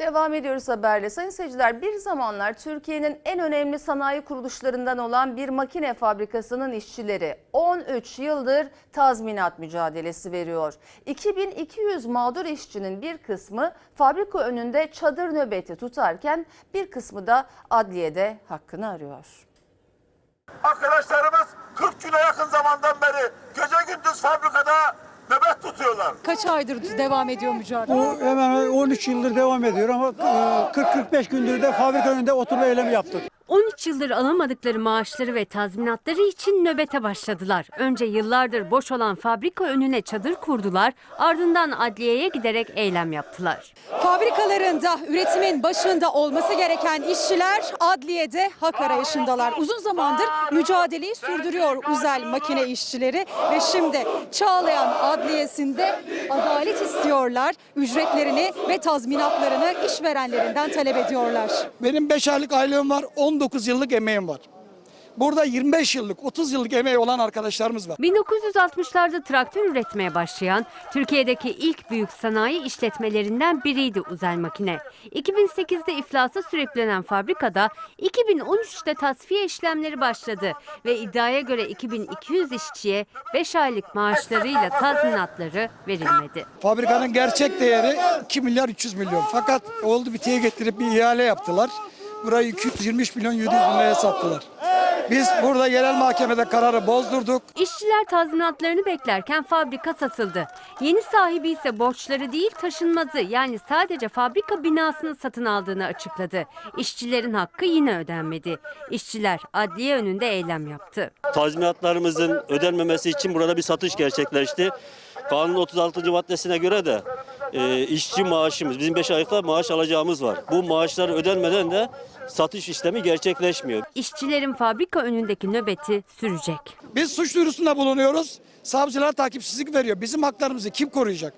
Devam ediyoruz haberle. Sayın seyirciler bir zamanlar Türkiye'nin en önemli sanayi kuruluşlarından olan bir makine fabrikasının işçileri 13 yıldır tazminat mücadelesi veriyor. 2200 mağdur işçinin bir kısmı fabrika önünde çadır nöbeti tutarken bir kısmı da adliyede hakkını arıyor. Arkadaşlarımız 40 güne yakın zamandan beri gece gündüz fabrikada nöbet tutuyorlar. Kaç aydır devam ediyor mücadele? Bu hemen 13 yıldır devam ediyor ama e, 40-45 gündür de fabrika önünde oturma eylemi yaptık. 13 yıldır alamadıkları maaşları ve tazminatları için nöbete başladılar. Önce yıllardır boş olan fabrika önüne çadır kurdular, ardından adliyeye giderek eylem yaptılar. Fabrikalarında üretimin başında olması gereken işçiler adliyede hak arayışındalar. Uzun zamandır mücadeleyi sürdürüyor Uzel makine işçileri ve şimdi Çağlayan Adliyesi'nde adalet istiyorlar. Ücretlerini ve tazminatlarını işverenlerinden talep ediyorlar. Benim 5 aylık aylığım var, 19 yıllık emeğim var. Burada 25 yıllık, 30 yıllık emeği olan arkadaşlarımız var. 1960'larda traktör üretmeye başlayan Türkiye'deki ilk büyük sanayi işletmelerinden biriydi Uzel Makine. 2008'de iflasa sürüklenen fabrikada 2013'te tasfiye işlemleri başladı ve iddiaya göre 2200 işçiye 5 aylık maaşlarıyla tazminatları verilmedi. Fabrikanın gerçek değeri 2 milyar 300 milyon. Fakat oldu bitiye getirip bir ihale yaptılar. Burayı 223 milyon 700 bin liraya sattılar. Biz burada yerel mahkemede kararı bozdurduk. İşçiler tazminatlarını beklerken fabrika satıldı. Yeni sahibi ise borçları değil taşınmazı yani sadece fabrika binasını satın aldığını açıkladı. İşçilerin hakkı yine ödenmedi. İşçiler adliye önünde eylem yaptı. tazminatlarımızın ödenmemesi için burada bir satış gerçekleşti. Kanun 36. maddesine göre de e, işçi maaşımız, bizim 5 aylıkta maaş alacağımız var. Bu maaşlar ödenmeden de satış işlemi gerçekleşmiyor. İşçilerin fabrika önündeki nöbeti sürecek. Biz suç duyurusunda bulunuyoruz. Savcılar takipsizlik veriyor. Bizim haklarımızı kim koruyacak?